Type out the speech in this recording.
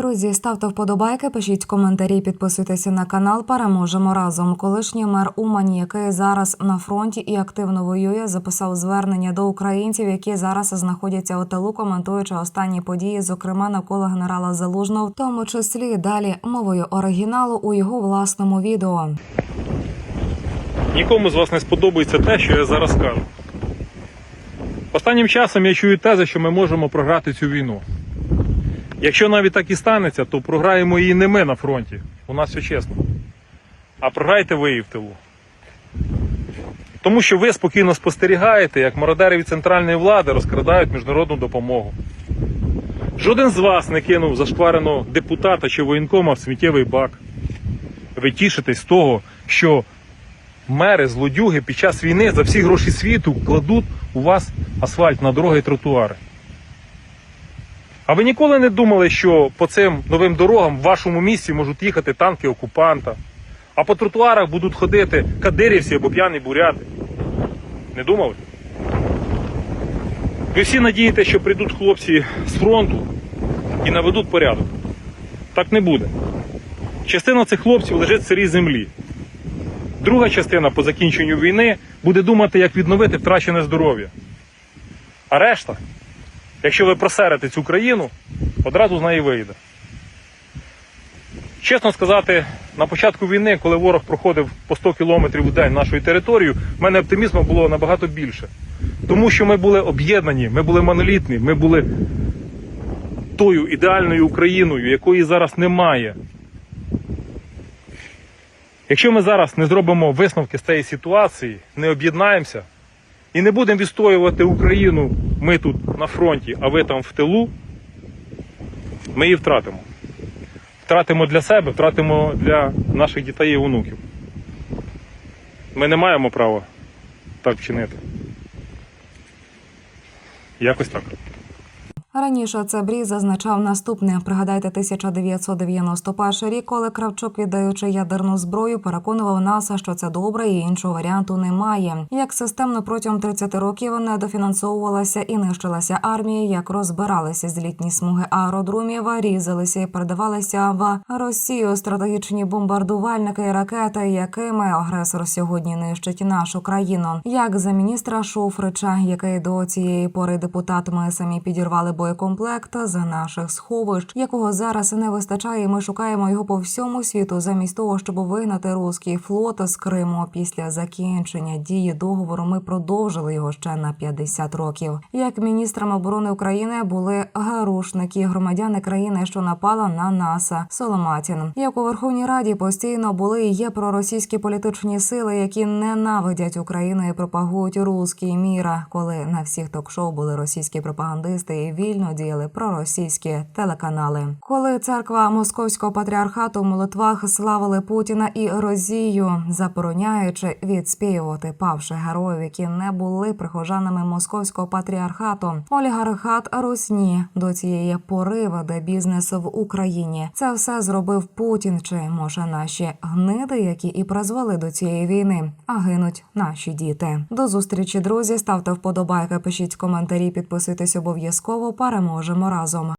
Друзі, ставте вподобайки, пишіть коментарі, підписуйтеся на канал. Переможемо разом. Колишній мер Умані, який зараз на фронті і активно воює, записав звернення до українців, які зараз знаходяться у тилу, коментуючи останні події, зокрема навколо генерала Залужного, в тому числі далі мовою оригіналу у його власному відео. Нікому з вас не сподобається те, що я зараз кажу. Останнім часом я чую тези, що ми можемо програти цю війну. Якщо навіть так і станеться, то програємо її не ми на фронті. У нас все чесно. А програєте ви її в тилу. Тому що ви спокійно спостерігаєте, як мародери від центральної влади розкрадають міжнародну допомогу. Жоден з вас не кинув зашквареного депутата чи воєнкома в сміттєвий бак. Ви тішитесь з того, що мери, злодюги під час війни за всі гроші світу кладуть у вас асфальт на дороги і тротуари. А ви ніколи не думали, що по цим новим дорогам в вашому місті можуть їхати танки окупанта, а по тротуарах будуть ходити кадирівці або п'яні буряти? Не думали? Ви всі надієте, що прийдуть хлопці з фронту і наведуть порядок. Так не буде. Частина цих хлопців лежить в сирій землі. Друга частина по закінченню війни буде думати, як відновити втрачене здоров'я. А решта, якщо ви просерете цю країну, одразу з неї вийде. Чесно сказати, на початку війни, коли ворог проходив по 100 кілометрів у день нашою територією, в мене оптимізму було набагато більше. Тому що ми були об'єднані, ми були монолітні, ми були тою ідеальною Україною, якої зараз немає. Якщо ми зараз не зробимо висновки з цієї ситуації, не об'єднаємося і не будемо відстоювати Україну, ми тут на фронті, а ви там в тилу, ми її втратимо. Втратимо для себе, втратимо для наших дітей і онуків. Ми не маємо права так чинити. Якось так. Раніше це брій зазначав наступне. Пригадайте 1991 рік, коли Кравчук, віддаючи ядерну зброю, переконував нас, що це добре і іншого варіанту немає. Як системно протягом 30 років не дофінансовувалася і нищилася армія, як розбиралися злітні смуги аеродромів, різалися і передавалися в Росію стратегічні бомбардувальники і ракети, якими агресор сьогодні нищить нашу країну. Як за міністра Шуфрича, який до цієї пори депутатами самі підірвали боєкомплект з наших сховищ, якого зараз не вистачає. Ми шукаємо його по всьому світу, замість того, щоб вигнати руський флот з Криму. Після закінчення дії договору ми продовжили його ще на 50 років. Як міністрами оборони України були гарушники, громадяни країни, що напала на нас, Соломатін. Як у Верховній Раді постійно були і є проросійські політичні сили, які ненавидять Україну і пропагують руський мір. Коли на всіх ток-шоу були російські пропагандисти і вільно діяли проросійські телеканали. Коли церква московського патріархату в молитвах славили Путіна і Росію, забороняючи відспівувати павших героїв, які не були прихожанами московського патріархату, олігархат Русні до цієї пори веде бізнес в Україні. Це все зробив Путін. Чи може наші гниди, які і призвели до цієї війни, а гинуть наші діти. До зустрічі, друзі. Ставте вподобайки, пишіть коментарі, підписуйтесь обов'язково. Переможемо разом.